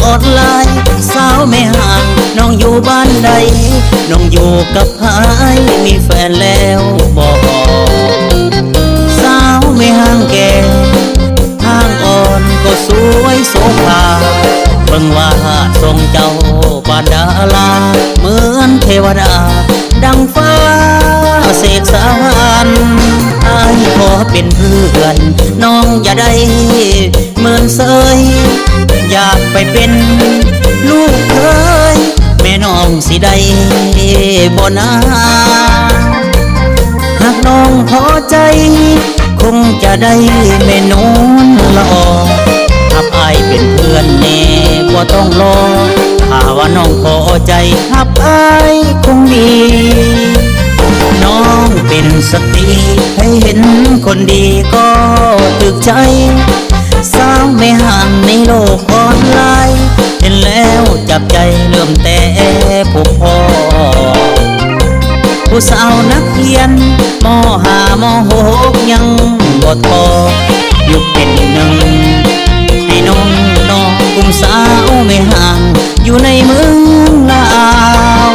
กอดลายสาวไม่ห่างน้องอยู่บ้านใด น้องอยู่กับหายมีแฟนแล้วบอกสาวไม่ห่างแก่ทางอ่อนก็สวยโสภาเบิ่งว่าทรงเจ้าบาดาลา เหมือนเทวดา ดังฟ้า อยากไปเป็น ลูกเคยแม่น้องสิได้บ่นาหากน้องพอใจ คงจะได้แม่นอนละออหับอายเป็นเพื่อนแน่บ่ต้องรอถ้าว่าน้องพอใจหับอายคงดีน้องเป็นสตรีให้เห็นคนดีก็ตึกใจ สาวไม่ห่างในโลก บใจเริ่มแต่ผู้พ่อผู้สาวนักเรียนมหามหกยังบ่ทอยุคเป็นหนึ่งให้น้องน้องกลุ่มสาวไม่ห่างอยู่ในเมืองลาว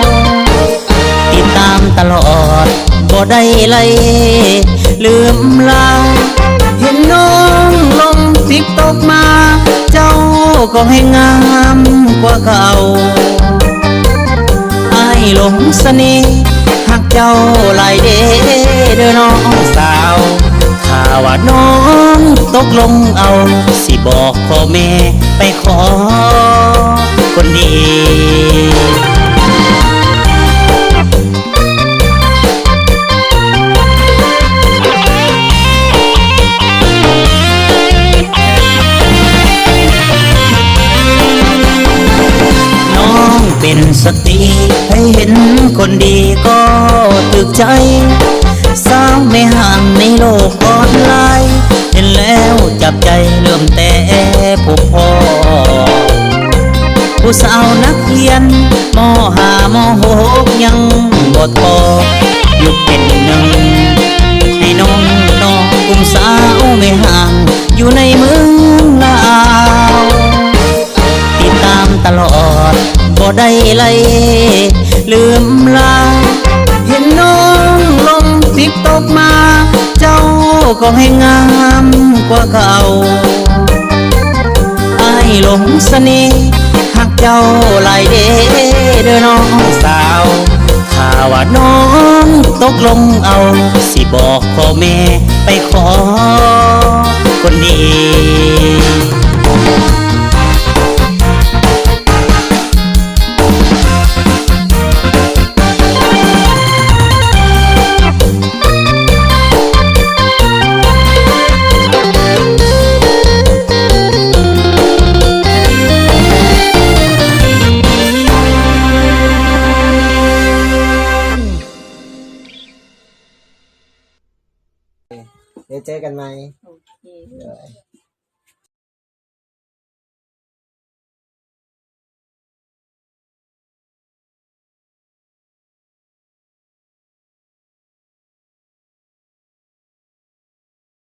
ติดตามตลอดบ่ได้ไล่ลืมลาเห็นน้องลงทิกตกมา เจ้าก็ให้งาม กว่าเก่าไอ้หลงเสน่ห์หักเจ้าหลายเด้เด้อน้องสาวถ้าว่าน้องตกลงเอา สิบอกพ่อแม่ไปขอ คนดี เป็นสตรีให้เห็นคนดีก็ตึกใจสาวไม่ห่างในโลกออนไลน์เห็นแล้วจับใจเริ่มแต่ผู้พ่อผู้สาวนักเรียนมหามหกยังบ่ทอยุคเป็นหนึ่ง บ่ได้ไล่ลืมลา เห็นน้องลงทิกตกมา เจ้าก็ให้งามกว่าเก่าไอ้หลงเสน่ห์หักเจ้าหลายเด้เด้อน้องสาวถ้าว่าน้องตกลงเอา สิบอกพ่อแม่ เดี๋ยวเจอกันไหมโอเคเดี๋ยว